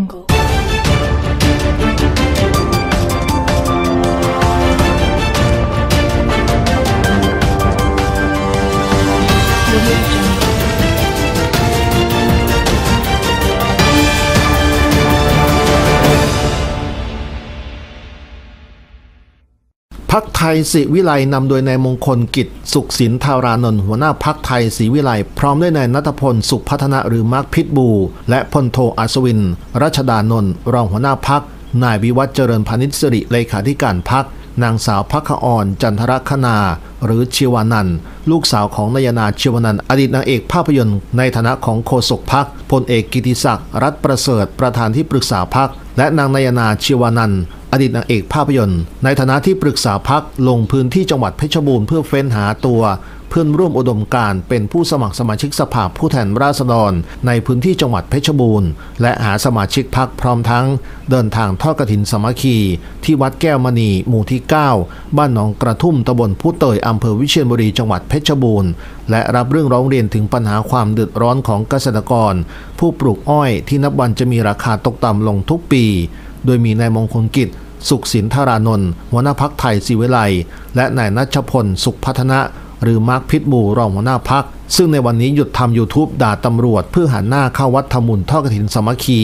jungle. พักไทยศิวิไลนำโดยนายมงคลกิจ สุขสินธารานนท์หัวหน้าพักไทยศิวิไลพร้อมด้วยนายนัทพลสุขพัฒนาหรือมาร์คพิทบู และพลโทอัศวิน รัชดานนท์รองหัวหน้าพักนายวิวัฒเจริญพานิชสิริเลขาธิการพักนางสาวพักอ่อนจันทรคณา หรือชิวานันลูกสาวของนายนาชิวานันอดีตนางเอกภาพยนตร์ ในฐานะของโฆษกพักพลเอกกิติศักดิ์รัฐประเสริฐประธานที่ปรึกษาพักและนางนายนาชิวานัน อดีตนางเอกภาพยนตร์ ในฐานะที่ปรึกษาพักลงพื้นที่จังหวัดเพชรบูรณ์เพื่อเฟ้นหาตัว เพื่อนร่วมอุดมการเป็นผู้สมัครสมาชิกสภาผู้แทนราษฎร ในพื้นที่จังหวัดเพชรบูรณ์ และหาสมาชิกพักพร้อมทั้ง เดินทางทอดกฐินสมัคคี ที่วัดแก้วมณีหมู่ที่ 9 บ้านหนองกระทุ่มตำบลผู้เตยอำเภอวิเชียรบุรีจังหวัดเพชรบูรณ์และรับเรื่องร้องเรียนถึงปัญหาความเดือดร้อนของเกษตรกร ผู้ปลูกอ้อยที่นับวันจะมีราคาตกต่ำลงทุกปี โดยมีนายมงคลกิจ สุขสินธารานนท์หัวหน้าพักไทยศิวิไลและนายนัชพลสุขพัฒนะ หรือมาร์คพิทบูรองหัวหน้าพัก ซึ่งในวันนี้หยุดทำ YouTube ด่าตำรวจ เพื่อหันหน้าเข้าวัดทำมุนทอดกฐินสมัคคี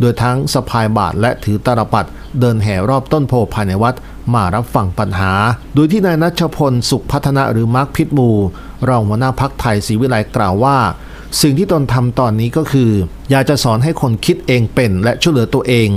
โดยทั้งสะพายบาทและถือตาลปัด เดินแห่รอบต้นโพภายในวัด มารับฟังปัญหา โดยที่นายนัชพลสุขพัฒนะหรือมาร์คพิทบูรองหัวหน้าพักไทยศิวิไลกล่าวว่าสิ่งที่ตนทำตอนนี้ก็คือ อยากจะสอนให้คนคิดเองเป็นและช่วยเหลือตัวเอง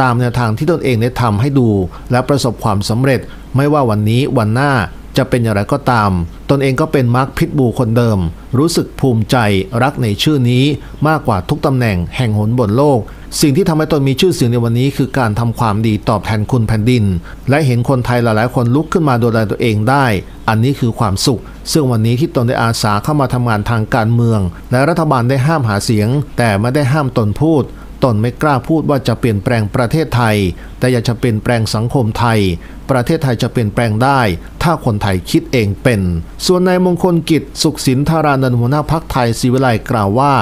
ตามแนวทางที่ตนเองได้ทำให้ดู และประสบความสำเร็จ ไม่ว่าวันนี้วันหน้าจะเป็นอย่างไรก็ตาม ตนเองก็เป็นมาร์คพิทบูคนเดิม รู้สึกภูมิใจรักในชื่อนี้มากกว่าทุกตำแหน่งแห่งหนบนโลก สิ่งที่ทำให้ตนมีชื่อเสียงในวันนี้ คือการทำความดีตอบแทนคุณแผ่นดิน และเห็นคนไทยหลายๆ คนลุกขึ้นมาดูแลตัวเองได้ อันนี้คือความสุข ซึ่งวันนี้ที่ตนได้อาสาเข้ามาทำงานทางการเมือง และรัฐบาลได้ห้ามหาเสียง แต่ไม่ได้ห้ามตนพูด ตนไม่กล้าพูดว่าจะเปลี่ยนแปลงประเทศไทย แต่อยากจะเปลี่ยนแปลงสังคมไทย ประเทศไทยจะเปลี่ยนแปลงได้ ถ้าคนไทยคิดเองเป็น ส่วนนายมงคลกิจ สุขสินธารานันหัวหน้าพักไทยศิวิไลกล่าวว่า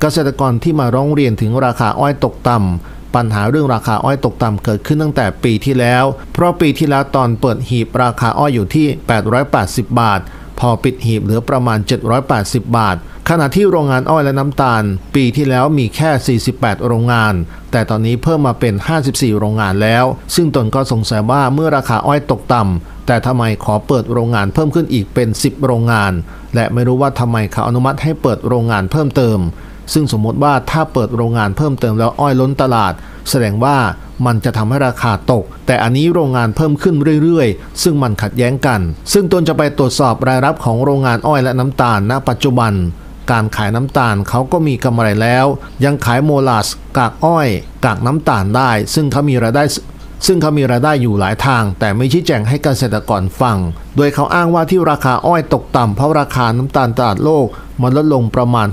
เกษตรกรที่มาร้องเรียนถึงราคาอ้อยตกต่ำปัญหาเรื่องราคาอ้อยตกต่ำเกิดขึ้นตั้งแต่ปีที่แล้ว เพราะปีที่แล้วตอนเปิดหีบราคาอ้อยอยู่ที่ 880 บาท พอปิดหีบเหลือประมาณ 780 บาท ขณะที่โรงงานอ้อยและน้ำตาล ปีที่แล้วมีแค่ 48 โรงงาน แต่ตอนนี้เพิ่มมาเป็น 54 โรงงานแล้ว ซึ่งตนก็สงสัยว่าเมื่อราคาอ้อยตกต่ำแต่ทำไมขอเปิดโรงงานเพิ่มขึ้นอีกเป็น 10 โรงงาน และไม่รู้ว่าทำไมเขาอนุมัติให้เปิดโรงงานเพิ่มเติม ซึ่งสมมติว่าถ้าเปิดโรงงานเพิ่มเติมแล้วอ้อยล้นตลาด แสดงว่ามันจะทำให้ราคาตก แต่อันนี้โรงงานเพิ่มขึ้นเรื่อยๆ ซึ่งมันขัดแย้งกัน ซึ่งตนจะไปตรวจสอบรายรับของโรงงานอ้อยและน้ำตาลณ ปัจจุบัน การขายน้ำตาลเขาก็มีกำไรแล้ว ยังขายโมลาสกากอ้อย กากน้ำตาลได้ ซึ่งเขามีรายได้ซึ่งเขามีรายได้อยู่หลายทาง แต่ไม่ชี้แจงให้เกษตรกรฟัง โดยเขาอ้างว่าที่ราคาอ้อยตกต่ำเพราะราคาน้ำตาลตลาดโลก มันลดลงประมาณ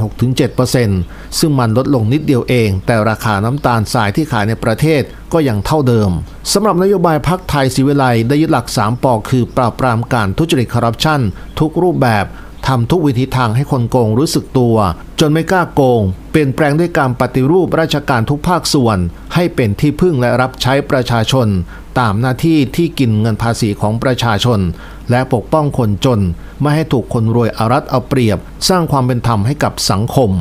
6-7%ซึ่งมันลดลงนิดเดียวเอง แต่ราคาน้ำตาลทรายที่ขายในประเทศก็ยังเท่าเดิมสำหรับนโยบายพักไทยศิวิไลได้ยึดหลัก 3ปอคือปราบปรามการทุจริตคอร์รัปชันทุกรูปแบบ ทำทุกวิธีทางให้คนโกงรู้สึกตัว จนไม่กล้าโกง เปลี่ยนแปลงด้วยการปฏิรูปราชการทุกภาคส่วน ให้เป็นที่พึ่งและรับใช้ประชาชน ตามหน้าที่ที่กินเงินภาษีของประชาชน และปกป้องคนจน ไม่ให้ถูกคนรวยเอารัดเอาเปรียบ สร้างความเป็นธรรมให้กับสังคม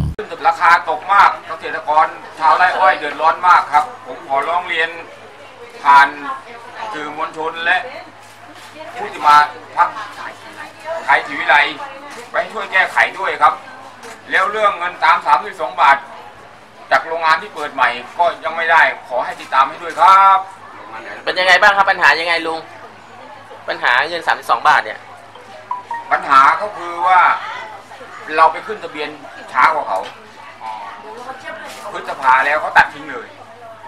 ราคาตกมากเกษตรกรชาวไร่อ้อยเดือดร้อนมากครับ ผมขอร้องเรียนผ่านสื่อมวลชนและผู้ที่มาพักไทยศิวิไล ช่วยแก้ไขด้วยครับ แล้วเรื่องเงินตาม 32 บาท จากโรงงานที่เปิดใหม่ก็ยังไม่ได้ขอให้ติดตามให้ด้วยครับเป็นยังไงบ้างครับปัญหายังไงลุง ปัญหาเงิน 32 บาทเนี่ย ปัญหาก็คือว่าเราไปขึ้นทะเบียนช้ากว่าเขาพฤษภาแล้วเขาตัดทิ้งเลย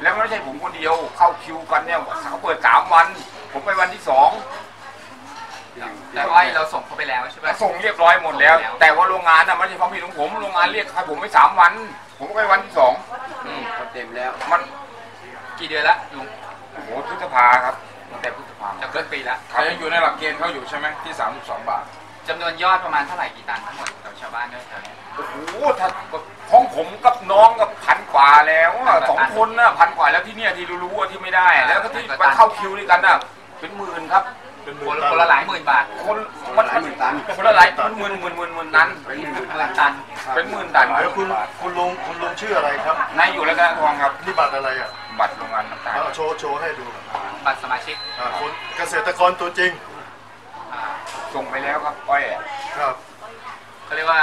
แล้วไม่ใช่ผมคนเดียวเข้าคิวกันเนี่ยเขาเปิดสามวัน ผมไปวันที่สอง แต่อ้อยเราส่งเขาไปแล้วใช่ไหมส่งเรียบร้อยหมดแล้ว แต่ว่าโรงงานน่ะไม่ใช่ความผิดของผมโรงงานเรียกให้ผมไปสามวัน ผมก็ไปวันที่สองอืมเต็มแล้วมันกี่เดือนละลุงโอ้โหพฤษภาครับตั้งแต่พฤษภาจะเกินปีละครับยังอยู่ในหลักเกณฑ์เขาอยู่ใช่ไหมที่ 32 บาทจำนวนยอดประมาณเท่าไหร่กี่ตันทั้งหมดกับชาวบ้านด้วยแถวเนี้ยโอ้โหถ้าของผมกับน้องกับพันกว่าแล้วอะสองคนน่ะพันกว่าแล้วที่เนี่ยที่รู้ๆว่าที่ไม่ได้ แล้วก็ที่มาเข้าคิวด้วยกันน่ะเป็นหมื่นครับ เป็นหมื่คนนละตันคนละหลายหมื่นบาท คนมันคนละหลายหมื่นหมื่นหมื่นหมื่นนั้นหมื่นตัน เป็นหมื่นตันแล้วคุณคุณลุงคุณลุงชื่ออะไรครับนายอยู่แล้วกันทองครับ นี่บัตรอะไรอะบัตรโรงงานน้ำตาลเอาโชว์โชว์ให้ดูหน่อยบัตรสมาชิกอ่าคนเกษตรกรตัวจริงอ่าส่งไปแล้วครับอ้อยอะครับ เขาเรียกว่า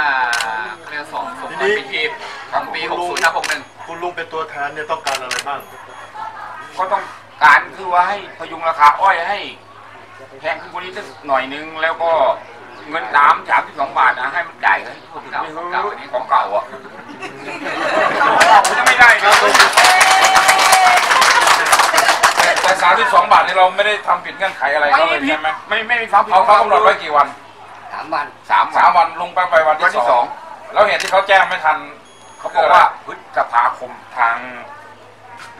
เขาเรียกว่าส่งส่งทีตนี้อนปีทีมของปี 60ทับ61 คุณลุงเป็นตัวแทนเนี่ยต้องการอะไรบ้าง ก็ต้องการคือว่าให้พยุงราคาอ้อยให้ แพงขึ้นกว่านี้สักหน่อยนึงแล้วก็เงินน้ำสามสิบสองบาทนะให้มันจ่ายให้ทั่วถึงไม่เฮ้ยนี่ของเก่าอะผมจะไม่ได้ครับแต่สามสิบสองบาทนี่เราไม่ได้ทำผิดเงื่อนไขอะไรเขาไม่เลยผิดใช่ไหมไม่ไม่มีความผิดเขาเขากำหนดไว้กี่วันสามวันสามวันลงไปไปวันวันที่ที่สสอองงแล้วเหตุที่เขาแจ้งไม่ทัน เขาบอกว่าพฤษภาคมทาง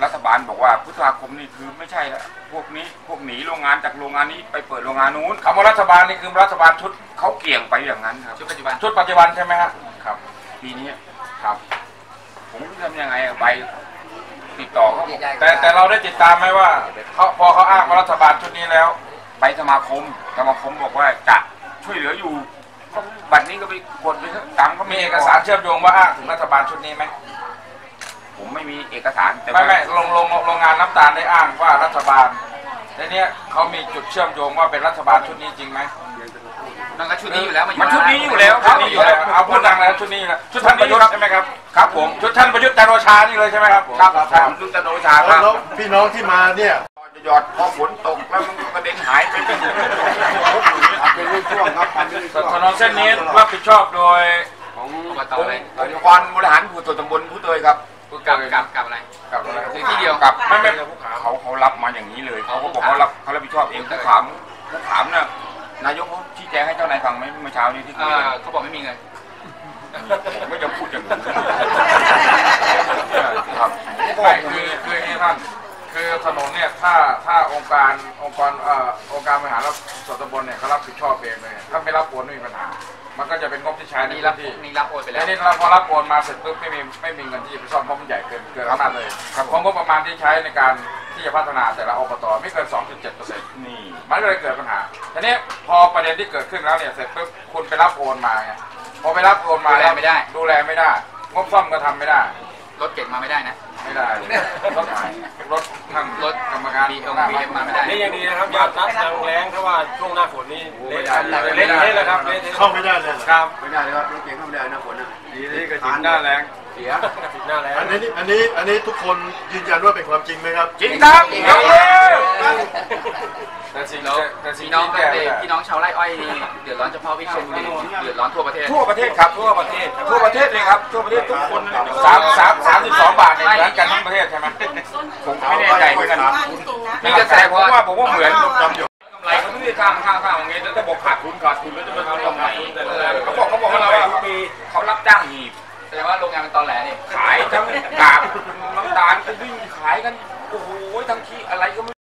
รัฐบาลบอกว่าพฤษภาคมนี่คือไม่ใช่แล้วพวกนี้พวกหนีโรงงานจากโรงงานนี้ไปเปิดโรงงานนู้นคำว่ารัฐบาลนี่คือรัฐบาลชุดเขาเกี่ยงไปอย่างนั้นครับชุดปัจจุบันชุดปัจจุบันใช่ไหมครับครับปีนี้ครับ ผมทำยังไงอะไปติดต่อเขาบอกแต่แต่เราได้ติดตามไหมว่าเขาพอเขาอ้างว่ารัฐบาลชุดนี้แล้ว ไปสมาคมสมาคมบอกว่าจะช่วยเหลืออยู่ก็บัตรนี้ก็ไปกดไปเถอะตังค์ก็มีเอกสารเชื่อมโยงว่าอ้างถึงรัฐบาลชุดนี้ไหม ผมไม่มีเอกสารแต่ไม่ว่าไม่โรงโรงโรงงานน้ำตาลได้อ้างว่ารัฐบาลในเนี้ยเขามีจุดเชื่อมโยงว่าเป็นรัฐบาลชุดนี้จริงไหมนั่นก็ชุดนี้อยู่แล้วมันมันชุดนี้อยู่แล้วคชุรับดนี้อยู่แล้วเอาพูดดังแล้วชุดนี้นะชุดท่านประยุทธ์ใช่ไหมครับครับผมชุดท่านประยุทธ์จันทร์โอชานี่เลยใช่ไหมครับครับผมลุงจันโอชาคแล้รัวบแล้วพี่น้องที่มาเนี่ยหยอดพอฝนตกแล้วมันก็กระเด็นหายไปเป็นเป็นช่วงครับถนนเส้นนี้รับผิดชอบโดยของอบตเลยองค์กรบริหารผู้ตรวจตำบลผู้เตยครับกับกับ รับผิดชอบเองผู้ถามผู้ถามน่ะนายกเขาชี้แจงให้เจ้านายฟังไหมเมื่อเช้านี้ที่คุเอ่ยกันอเขาบอกไม่มีเงิน ผมก็จะพูดอย่างนี้ครับไม่คือคืออย่างนี้ท่านคือถนนเนี่ยถ้าถ้าองค์การองค์กรเอ่อองค์การบริหารรับส่วนตำบลเนี่ยเขารับผิดชอบเองเลยถ้าไม่รับโอนไม่มีปัญหา มันก็จะเป็นงบที่ใช้ในนี่พื้รับนที่นี่รับโอนไปแล้แล้ววนี่เราพอรับโอนมาเสร็จปุ๊บไม่มีไม่มีเงินที่จะไปซ่อมเพราะมันใหญ่เกินเกินขนาดเลยครับเพราะงบประมาณที่ใช้ในการที่จะพัฒนาแต่ละอบตไม่เกิน มันก็เลยเกิดปัญหาทีนี้พอประเด็นที่เกิดขึ้นแล้วเนี่ยเสร็จปุ๊บคุณไปรับโอนมาไงพอไปรับโอนมาดูแลแล้วไม่ได้ ดูแลไม่ได้งบซ่อมก็ทำไม่ได้ รถเก่งมาไม่ได้นะ ไม่ได้รถรถท่านรถกรรมการบีเอ็มบีเอ็มมาไม่ได้ นี่ยังดีนะครับยอดรักยังแรงถ้าว่าช่วงหน้าฝนนี่เละไม่ได้เละเละเลยครับเละเทะเข้าไม่ได้เลยเหรอครับ ไม่ได้เลยครับรถเก๋งเข้าไม่ได้นะฝนอะ ดีที่กระถิ่นหน้าแรงเสียปิดหน้าแล้วอันนี้อันนี้อันนี้ทุกคนยืนยันว่าเป็นความจริงไหมครับ จริงครับยกมือแต่สิ่งแล้วแต่สิ่งพี่น้องที่ก็แก้เอ่ไม่อได้พี่น้องชาวไร่อ้อยนี่เดือดร้อนเฉพาะวิเชียรบุรีเดือดร้อนทั่วประเทศ ทั่วประเทศครับ ทั่วประเทศ ทั่วประเทศเลยครับ ทั่วประเทศทุกคนเลยสามสามสามสิบสองบาทเนี่ยเหมือนกันทั้งประเทศใช่ไหมผมไม่แน่ใจเหมือนกันมีกระแสแต่ผมว่าว่าผมว่าเหมือน กำไรเขาไม่ได้ข้างข้างข้างอย่างเงี้ยแล้วจะบอกขาดทุนขาดทุนแล้วจะมาทำกำไรเขาบอกเขาบอกว่าเราว่าเขารับจ้างหีบ แสดงว่าโรงงานมันตอแหลนี่ ขายทั้งกากน้ำตาลก็วิ่งขายกันโอ้โหทั้งขี้อะไรก็ไม่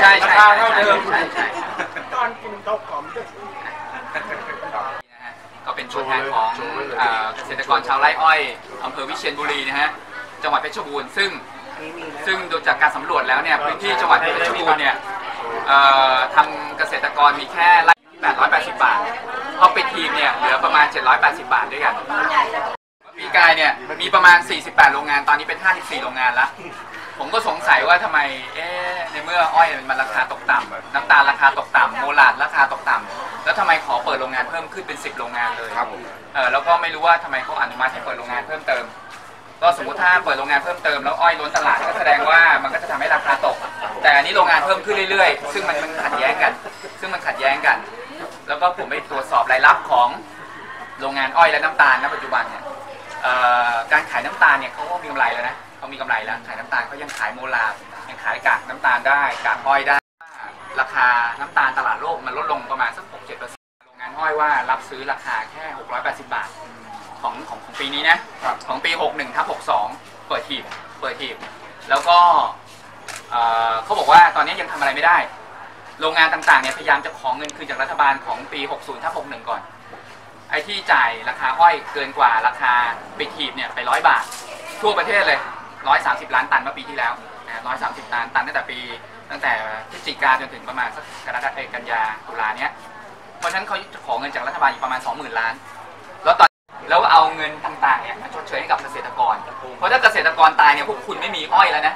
ใช่ใช่ ราคาเท่าเดิม ใช่ใช่นะฮะ ตแทนของเอ่อเกษตรกรชาวไร่อ้อยอำเภอวิเชียรบุรีนะฮะจังหวัดเพชรบูรณ์ซึ่งซึ่งดูจากการสำรวจแล้วเนี่ยพื้นที่จังหวัดเพชรบูรณ์เนี่ยเอ่อทำเกษตรกรมีแค่ไร่880 บาทพอปิดทีมเนี่ยเหลือประมาณ 780 บาทด้วยกันปีกายเนี่ยมีประมาณ 48 โรงงานตอนนี้เป็น 54 โรงงานแล้วผมก็สงสัยว่าทำไมเอ๊ะในเมื่ออ้อยมันราคาตกต่ำน้ำตาลราคาตกต่ำโมลาดราคาตก แล้วทำไมขอเปิดโรงงานเพิ่มขึ้นเป็น 10 โรงงานเลยครับผมเออแล้วก็ไม่รู้ว่าทำไมเขาอนุมัติให้เปิดโรงงานเพิ่มเติม ก็สมมติถ้าเปิดโรงงานเพิ่มเติมแล้วอ้อยล้นตลาดก็แสดงว่ามันก็จะทำให้ราคาตก แต่อันนี้โรงงานเพิ่มขึ้นเรื่อยๆ ซึ่งมันมันขัดแย้งกัน ซึ่งมันขัดแย้งกัน แล้วก็ผมไปตรวจสอบรายรับของโรงงานอ้อยและน้ำตาลณปัจจุบันเนี่ยเอ่อการขายน้ำตาลเนี่ยเขาก็มีกำไรแล้วนะเขามีกำไรแล้วขายน้ำตาลเขายังขายโมลาร์ยังขายกากน้ำตาลได้กากอ้อยได้ ราคาน้ำตาลตลาดโลกมันลดลงประมาณสัก ว่ารับซื้อราคาแค่ 680 บาทของของของปีนี้นะ ของปี 61ทับ62 เปิดหีบเปิดหีบแล้วก็เอ่อเขาบอกว่าตอนนี้ยังทำอะไรไม่ได้ โรงงานต่างๆเนี่ยพยายามจะขอเงินคืนจากรัฐบาลของปี 60ทับ61 ก่อน ไอ้ที่จ่ายราคาอ้อยเกินกว่าราคาไปทีบเนี่ยไปร้อยบาท ทั่วประเทศเลยร้อยสาล้านตันเมื่อปีที่แล้วร้อยสามสิบล้านตันตั้งแต่ปี ตั้งแต่พฤศจิกาจนถึงประมาณสักกรกฎาคมกันยาตุลาเนี้ยเพราะฉะนั้นเขา จะขอเงินจากรัฐบาลอีกประมาณ 20,000 ล้าน แล้วตอนแล้วเอาเงินต่างๆเนี่ยมาชดเชยให้กับเกษตรกร เพราะถ้าเกษตรกรตายเนี่ยพวกคุณไม่มีอ้อยแล้วนะ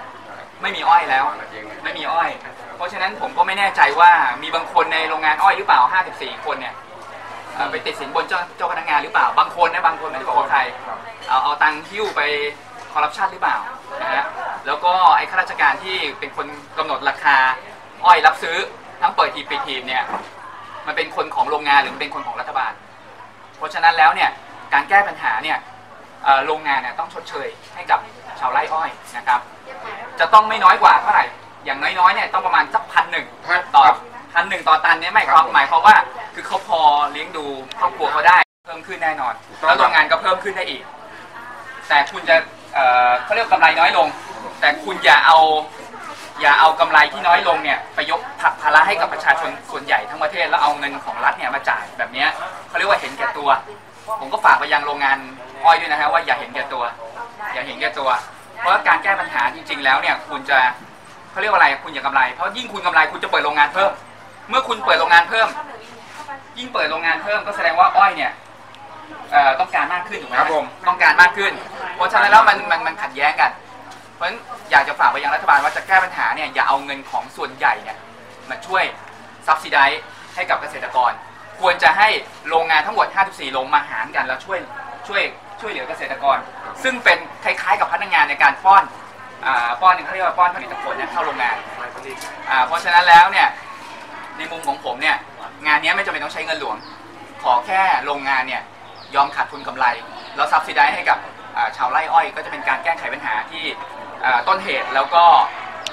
ไม่มีอ้อยแล้ว ไม่มีอ้อย เพราะฉะนั้นผมก็ไม่แน่ใจว่ามีบางคนในโรงงานอ้อยหรือเปล่า 54 คนเนี่ยเอ่อไปติดสินบนเจ้าเจ้าพนักงานหรือเปล่า บางคนนะบางคนไม่ได้บอกว่าใคร เอาเอาตังค์หิ้วไปคอร์รัปชันหรือเปล่านะฮะ แล้วก็ไอ้ข้าราชการที่เป็นคนกำหนดราคาอ้อยรับซื้อทั้งเปิดทีมปิดทีมเนี่ย มันเป็นคนของโรงงานหรือมันเป็นคนของรัฐบาล เพราะฉะนั้นแล้วเนี่ยการแก้ปัญหาเนี่ยเอ่อโรงงานเนี่ยต้องชดเชยให้กับชาวไร่อ้อยนะครับ จะต้องไม่น้อยกว่าเท่าไหร่อย่างน้อยๆเนี่ยต้องประมาณสักพันหนึ่งต่อพันหนึ่งต่อตันเนี่ยไม่ความหมายความว่าคือเขาพอเลี้ยงดูครอบครัวเขาได้เพิ่มขึ้นแน่นอน แล้วโรงงานก็เพิ่มขึ้นได้อีก แต่คุณจะเอ่อเขาเรียกกำไรน้อยลง แต่คุณอย่าเอา อย่าเอากำไรที่น้อยลงเนี่ยไปยกผักภาระให้กับประชาชนส่วนใหญ่ทั้งประเทศแล้วเอาเงินของรัฐเนี่ยมาจ่ายแบบเนี้ยเขาเรียกว่าเห็นแก่ตัว ผมก็ฝากไปยังโรงงานอ้อยด้วยนะฮะว่าอย่าเห็นแก่ตัว อย่าเห็นแก่ตัว เพราะว่าการแก้ปัญหาจริง ๆ แล้วเนี่ยคุณจะเขาเรียกว่าอะไรคุณอย่ากำไรเพราะยิ่งคุณกำไรคุณจะเปิดโรงงานเพิ่ม เมื่อคุณเปิดโรงงานเพิ่ม ยิ่งเปิดโรงงานเพิ่มก็แสดงว่าอ้อยเนี่ยเอ่อต้องการมากขึ้นถูกไหมครับผมต้องการมากขึ้น เพราะฉะนั้นแล้วมันมันมันขัดแย้งกันเพ ราะฉะนั้นอยากจะฝากไปยังรัฐบาลว่าจะแก้ปัญหาเนี่ยอย่าเอาเงินของส่วนใหญ่เนี่ยมาช่วยซับซิไดให้กับเกษตรกร ควรจะให้โรงงานทั้งหมด 54 โรงมาหารกันแล้วช่วยช่วยช่วยเหลือเกษตรกร ซึ่งเป็นคล้ายๆ กับพนักงานในการป้อนอ่าป้อนหนึ่งเขาเรียกว่าป้อนผลิตผลเนี่ยเข้าโรงงานอ่าเพราะฉะนั้นแล้วเนี่ยในมุมของผมเนี่ยงานนี้ไม่จำเป็นต้องใช้เงินหลวง ขอแค่โรงงานเนี่ยยอมขาดทุนกำไร แล้วซับซิไดให้กับชาวไร่อ้อย ก็จะเป็นการแก้ไขปัญหาที่ ต้นเหตุแล้วก็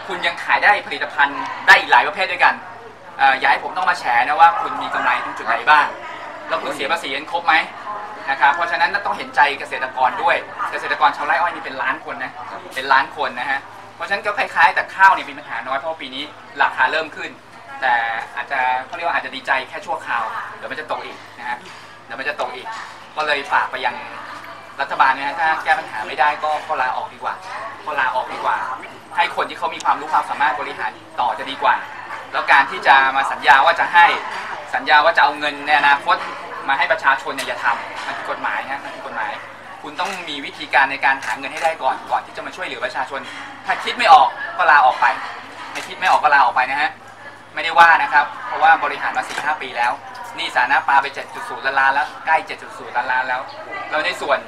คุณยังขายได้ผลิตภัณฑ์ได้อีกหลายประเภทด้วยกันอ่าอย่าให้ผมต้องมาแฉนะว่าคุณมีกำไรตรงจุดไหนบ้างแล้วคุณเสียภาษีกันครบไหมนะครับเพราะฉะนั้นต้องเห็นใจเกษตรกรด้วย เกษตรกรชาวไร่อ้อยนี่เป็นล้านคนนะเป็นล้านคนนะฮะเพราะฉะนั้นก็คล้ายๆ แต่ข้าวเนี่ยมีปัญหาน้อยเพราะปีนี้ราคาเริ่มขึ้น แต่อาจจะเขาเรียกว่าอาจจะดีใจแค่ชั่วคราวเดี๋ยวมันจะตกอีกนะฮะเดี๋ยวมันจะตกอีก ก็เลยฝากไปยังรัฐบาลเนี่ยนะถ้าแก้ปัญหาไม่ได้ก็ก็ลาออกดีกว่า ก็ลาออกดีกว่า ให้คนที่เขามีความรู้ความสามารถบริหารต่อจะดีกว่า แล้วการที่จะมาสัญญาว่าจะให้สัญญาว่าจะเอาเงินในอนาคตมาให้ประชาชนเนี่ยอย่าทำมันผิดกฎหมายนะมันผิดกฎหมาย คุณต้องมีวิธีการในการหาเงินให้ได้ก่อนก่อนที่จะมาช่วยเหลือประชาชน ถ้าคิดไม่ออกก็ลาออกไปไม่คิดไม่ออกก็ลาออกไปนะฮะไม่ได้ว่านะครับ เพราะว่าบริหารมา4 5ปีแล้ว นี่สาธาระปลาไป 7.0ล้านล้านแล้วใกล้ 7.0ล้านล้านแล้วแล้วในส่วน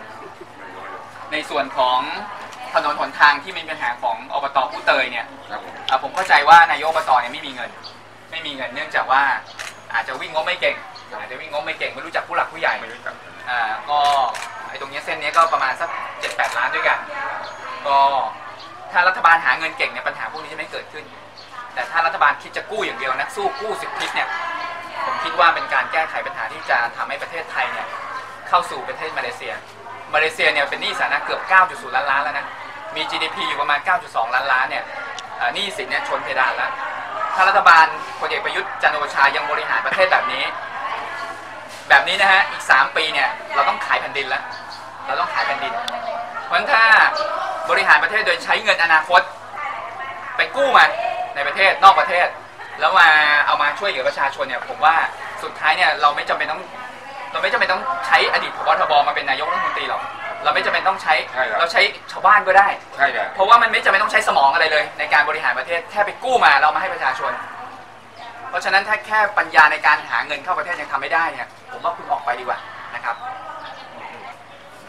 ในส่วนของ ถนนหนทางที่มีปัญหาของอบตผู้เตยเนี่ยครับผมเอ่อผมเข้าใจว่านายกอบตเนี่ยไม่มีเงิน ไม่มีเงินเนื่องจากว่าอาจจะวิ่งงบไม่เก่ง อาจจะวิ่งงบไม่เก่งไม่รู้จักผู้หลักผู้ใหญ่ไม่รู้จักอ่าก็ไอ้ตรงเนี้ยเส้นเนี้ยก็ประมาณสักเจ็ดแปดล้านด้วยกัน ก็ถ้ารัฐบาลหาเงินเก่งเนี่ยปัญหาพวกนี้จะไม่เกิดขึ้น แต่ถ้ารัฐบาลคิดจะกู้อย่างเดียวนักสู้กู้สิบทิศเนี่ยผมคิดว่าเป็นการแก้ไขปัญหาที่จะทำให้ประเทศไทยเนี่ยเข้าสู่ประเทศมาเลเซีย มาเลเซียเนี่ยเป็นหนี้สาธารณะเกือบ 9.0 ล้านล้านแล้วนะ มี GDP อยู่ประมาณ 9.2 ล้านล้านเนี่ยหนี้สินเนี่ยชนเพดานแล้ว ถ้ารัฐบาลพลเอกประยุทธ์จันโอชายังบริหารประเทศแบบนี้ แบบนี้นะฮะอีก 3 ปีเนี่ยเราต้องขายแผ่นดินแล้ว เราต้องขายแผ่นดิน เพราะถ้าบริหารประเทศโดยใช้เงินอนาคต ไปกู้มาในประเทศนอกประเทศ แล้วมาเอามาช่วยเหลือประชาชนเนี่ยผมว่าสุดท้ายเนี่ยเราไม่จำเป็นต้องเราไม่จำเป็นต้องใช้อดีตพบทบมา เราไม่จำเป็นต้องใช้ ใช่ครับ เราใช้ชาวบ้านก็ได้ ใช่เลยเพราะว่ามันไม่จำเป็นต้องใช้สมองอะไรเลย ในการบริหารประเทศแค่ไปกู้มาเรามาให้ประชาชน เพราะฉะนั้นถ้าแค่ปัญญาในการหาเงินเข้าประเทศยังทำไม่ได้เนี่ยผมว่าคุณออกไปดีกว่านะครับ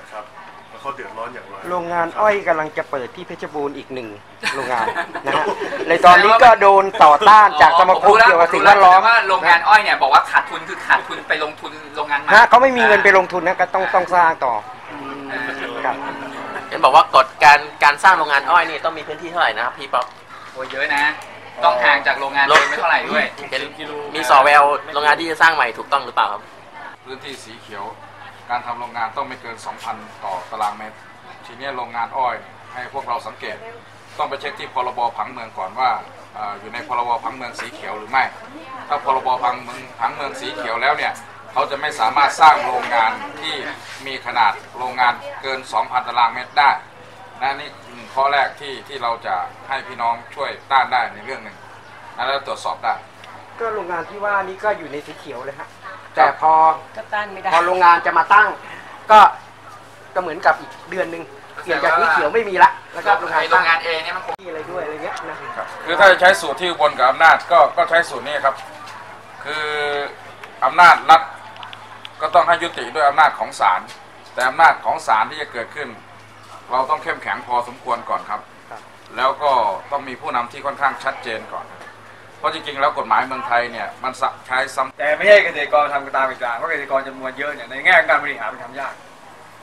นะครับแล้วเขาเดือดร้อนอย่างไร โรงงานอ้อยกำลังจะเปิดที่เพชรบูรณ์อีกหนึ่งโรงงานนะฮะในตอนนี้ก็โดนต่อต้านจากสมาคมเกี่ยวกับสิ่งแวดล้อมว่าโรงงานอ้อยเนี่ยบอกว่าขาดทุนคือขาดทุนไปลงทุนโรงงานใหม่นะฮะเขาไม่มีเงินไปลงทุนนะก็ต้องต้องสร้างต่อครับเห็น บอกว่ากฎการการสร้างโรงงานอ้อยนี่ต้องมีพื้นที่เท่าไหร่นะครับพี่ป๊อปโอ้เยอะนะ ต้องห่างจากโรงงานเดิมไม่เท่าไหร่ด้วยเห็นมีสอแววโรงงานที่จะสร้างใหม่ถูกต้องหรือเปล่าครับ พื้นที่สีเขียว การทำโรงงานต้องไม่เกิน 2,000 ต่อตารางเมตร ทีเนี้ยโรงงานอ้อยให้พวกเราสังเกต ต้องไปเช็คที่พรบผังเมืองก่อนว่าเอ่ออยู่ในพรบผังเมืองสีเขียวหรือไม่ ถ้าพรบผังเมืองผังเมืองสีเขียวแล้วเนี่ย เขาจะไม่สามารถสร้างโรงงานที่มีขนาดโรงงานเกิน 2,000 ตารางเมตรได้นะนี่หนึ่งข้อแรกที่ที่เราจะให้พี่น้องช่วยต้านได้ในเรื่องหนึ่งนะแล้วตรวจสอบได้ ก็โรงงานที่ว่านี้ก็อยู่ในสีเขียวเลยฮะแต่พอก็ต้านไม่ได้พอโรงงานจะมาตั้ง ก็ก็เหมือนกับอีกเดือนหนึ่งเปลี่ยนจากสีเขียวไม่มีละแล้วก็โรงงานโรตั้งงงานเองเนี่ยมันคงที่อะไรด้วยอะไรเงี้ยนะคือถ้าจะใช้สูตรที่อุบลกับอำนาจก็ก็ใช้สูตรนี้ครับ คืออำนาจรัฐ ก็ต้องให้ยุติด้วยอำนาจของศาลแต่อำนาจของศาลที่จะเกิดขึ้น เราต้องเข้มแข็งพอสมควรก่อนครับ แล้วก็ต้องมีผู้นำที่ค่อนข้างชัดเจนก่อน เพราะจริงๆ แล้วกฎหมายเมืองไทยเนี่ยมันสะใช้ซ้ำแต่ไม่ใช่เกษตรกรทำตามอีกอย่างเพราะเกษตรกรจำนวนเยอะเนี่ยในแง่ของการบริหารมันทำยาก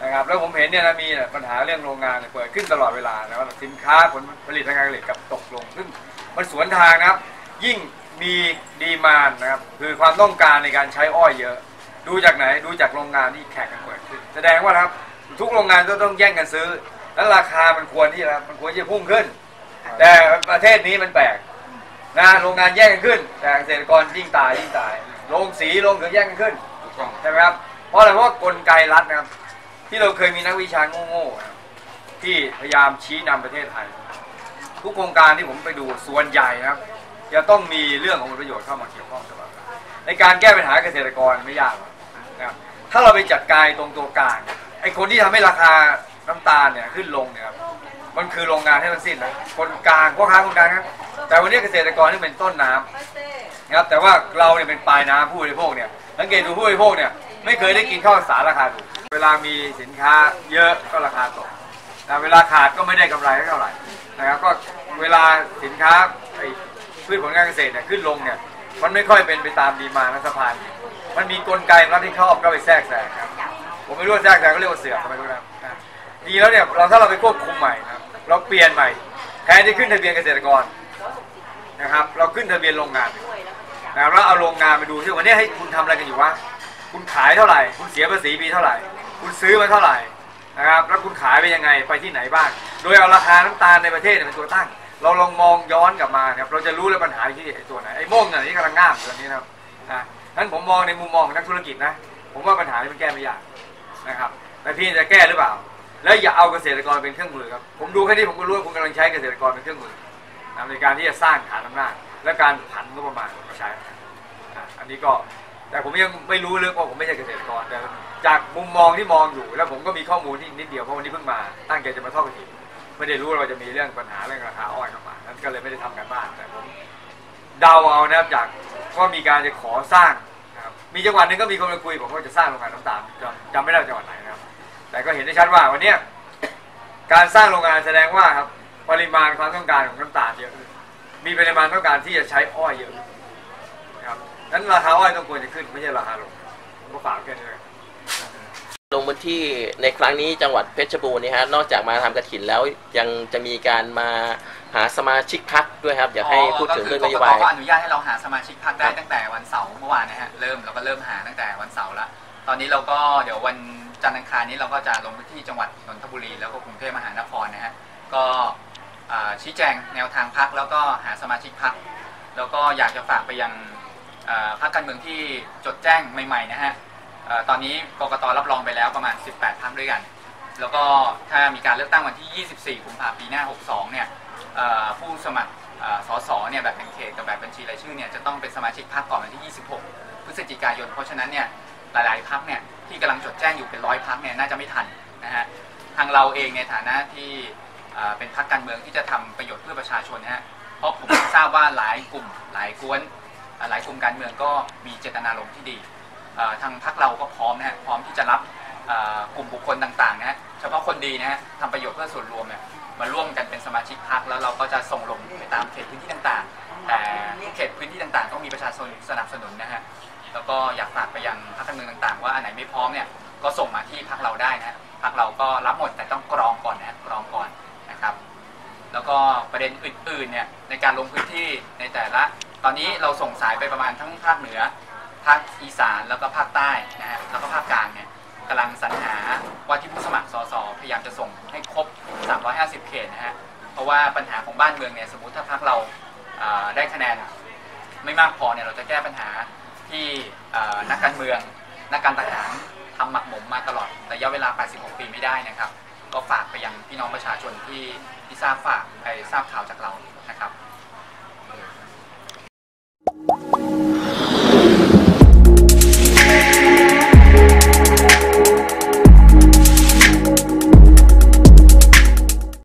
นะครับแล้วผมเห็นเนี่ยนะมีปัญหาเรื่องโรงงานเนี่ยเปิดขึ้นตลอดเวลานะว่าสินค้าผลผลิตทางการเกษตรกับตกลงซึ่งมันสวนทางนะครับ ยิ่งมีดีมานนะครับคือความต้องการในการใช้อ้อยเยอะ ดูจากไหนดูจากโรงงานที่แข่งกันเปิดขึ้น แสดงว่าครับ ทุกโรงงานก็ต้องแย่งกันซื้อ แล้วราคามันควรที่จะมันควรจะพุ่งขึ้น แต่ประเทศนี้มันแปลกนะโรงงานแย่งกันขึ้น แต่เกษตรกรยิ่งตายยิ่งตายโรงสีโรงเขือแย่งกันขึ้นใช่ไหมครับเพราะอะไรเพราะกลไกรัฐนะครับ ที่เราเคยมีนักวิชาโง่ๆที่พยายามชี้นำประเทศไทยทุกโครงการที่ผมไปดูส่วนใหญ่นะครับ จะต้องมีเรื่องของผลประโยชน์เข้ามาเกี่ยวข้องตลอดเลาในการแก้ปัญหาเกษตรกรไม่ยากหรอก นะครับถ้าเราไปจัดการตรงตัวกลางไอ้คนที่ทำให้ราคาน้ำตาลเนี่ยขึ้นลงเนี่ยครับมันคือโรงงานให้ทั้งสิ้นนะคนกลางพ่อค้าคนกลางนะแต่วันนี้เกษตรกรนี่เป็นต้นน้ำนะครับแต่ว่าเราเนี่ยเป็นปลายน้ำผู้บริโภคเนี่ยสังเกตดูผู้บริโภคเนี่ยไม่เคยได้กินข้าวสารราคาถูกเวลามีสินค้าเยอะก็ราคาตกแต่เวลาขาดก็ไม่ได้กำไรเท่าไหร่นะครับก็เวลาสินค้าไอ้พืชผลการเกษตรเนี่ยขึ้นลงเนี่ยมันไม่ค่อยเป็นไปตามดีมาและสะพาน มันมีกลไกรัฐที่ครอบก็ไปแทรกแซงครับ ผมไม่รู้ว่าแทรกแซงก็เรียกว่าเสือกทำไมรู้นะดีแล้วเนี่ยเราถ้าเราไปควบคุมใหม่นะครับเราเปลี่ยนใหม่แทนที่ขึ้นทะเบียนเกษตรกรนะครับ เราขึ้นทะเบียนโรงงานนะครับแล้วเอาโรงงานมาดูที่วันนี้ให้คุณทำอะไรกันอยู่วะคุณขายเท่าไหร่ คุณเสียภาษีปีเท่าไหร่ คุณซื้อมาเท่าไหร่นะครับแล้วคุณขายไปยังไงไปที่ไหนบ้าง โดยเอาราคาน้ำตาลในประเทศเป็นตัวตั้ง เราลองมองย้อนกลับมานะครับเราจะรู้เลยปัญหาที่ไอ้ตัวไหนไอ้โม่งเนี่ยที่กำลังง่ามอยู่ตอนนี้นะครับ นั้นผมมองในมุมมองของนักธุรกิจนะ ผมว่าปัญหานี้มันแก้ไม่ยากนะครับ แต่พี่จะแก้หรือเปล่า แล้วอย่าเอาเกษตรกรเป็นเครื่องมือครับ ผมดูแค่นี้ผมก็รู้ว่าคุณกำลังใช้เกษตรกรเป็นเครื่องมือในการที่จะสร้างฐานอำนาจและการผันงบประมาณมาใช้ อันนี้ก็แต่ผมยังไม่รู้ลึกเพราะผมไม่ใช่เกษตรกรแต่จากมุมมองที่มองอยู่ แล้วผมก็มีข้อมูลที่นิดเดียวเพราะวันนี้เพิ่งมาตั้งใจจะมาทอดกระถิ่นไม่ได้รู้ว่าเราจะมีเรื่องปัญหาเรื่องราคาอ้อยเข้ามานั้นก็เลยไม่ได้ทำกันบ้านแต่ผมเดาเอานะครับจาก ก็มีการจะขอสร้างนะครับมีจังหวัดหนึงก็มีคนมาคุยบอกว่าจะสร้างโรงงานน้ำตาลจำจำไม่ได้จังหวัดไหนนะครับ แต่ก็เห็นได้ชัดว่าวันนี้การสร้างโรงงานแสดงว่าครับปริมาณความต้องการของน้ำตาลเยอะมีปริมาณต้องการที่จะใช้อ้อยเยอะนะครับนั้นราคาอ้อยต้องควรจะขึ้นไม่ใช่ราคาลงก็ฝากแค่นี้ ลงพื้นที่ในครั้งนี้จังหวัดเพชรบูรณ์นี่ฮะนอกจากมาทำกระถินแล้วยังจะมีการมาหาสมาชิกพักด้วยครับอยากให้พูดถึงเรื่องนโยบายก็อกกตก็อนุญาตให้เราหาสมาชิกพรรคได้ตั้งแต่วันเสาร์เมื่อวานนะฮะเริ่มเราก็เริ่มหาตั้งแต่วันเสาร์ละตอนนี้เราก็เดี๋ยววันจันทร์อังคารนี้เราก็จะลงพื้นที่จังหวัดนนทบุรีแล้วก็กรุงเทพมหานครนะฮะก็ชี้แจงแนวทางพักแล้วก็หาสมาชิกพักแล้วก็อยากจะฝากไปยังพรรคการเมืองที่จดแจ้งใหม่ๆนะฮะ ตอนนี้กกตรับรองไปแล้วประมาณ 18พรรคด้วยกัน แล้วก็ถ้ามีการเลือกตั้งวันที่ 24 กุมภาพันธ์ปีหน้า 62 เนี่ยผู้สมัครสสเนี่ยแบบแบ่งเขตกับแบบบัญชีรายชื่อเนี่ยจะต้องเป็นสมาชิกพรรคก่อนวันที่ 26 พฤศจิกายน เพราะฉะนั้นเนี่ยหลายๆพรรคเนี่ยที่กำลังจดแจ้งอยู่เป็นร้อยพรรคเนี่ยน่าจะไม่ทันนะฮะทางเราเองในฐานะที่เป็นพรรคการเมืองที่จะทำประโยชน์เพื่อประชาชนนะฮะเพราะผมทราบว่าหลายกลุ่มหลายกวนหลายกลุ่มการเมืองก็มีเจตนารมณ์ที่ดี ทางพรรคเราก็พร้อมนะฮะพร้อมที่จะรับกลุ่มบุคคลต่างๆนะฮะเฉพาะคนดีนะฮะทำประโยชน์เพื่อส่วนรวมเนี่ยมาร่วมกันเป็นสมาชิกพรรคแล้วเราก็จะส่งลงไปตามเขตพื้นที่ต่างๆ แต่เขตพื้นที่ต่างๆ ต้องมีประชาชนสนับสนุนนะฮะแล้วก็อยากฝากไปยังพรรคการเมืองต่างๆ ว่าอันไหนไม่พร้อมเนี่ยก็ส่งมาที่พรรคเราได้นะฮะพรรคเราก็รับหมดแต่ต้องกรองก่อนนะฮะกรองก่อนนะครับ แล้วก็ประเด็นอื่นๆเนี่ยในการลงพื้นที่ในแต่ละ ตอนนี้เราส่งสายไปประมาณทั้งภาคเหนือาคอีสานแล้วก็ภาคใต้นะฮะแล้วก็ภาคกลางเนี่ยกำลังสรรหาว่าที่ผู้สมัครสสพยายามจะส่งให้ครบ 350 เขตนะฮะเพราะว่าปัญหาของบ้านเมืองเนี่ยสมมติถ้าพรรคเราได้คะแนนไม่มากพอเนี่ยเราจะแก้ปัญหาที่นักการเมือง นักการทหารทำหมักหมมมาตลอดระยะเวลา 86 ปีไม่ได้นะครับ ก็ฝากไปยังพี่น้องประชาชนที่ที่ทราบฝากไปทราบข่าวจากเรานะครับ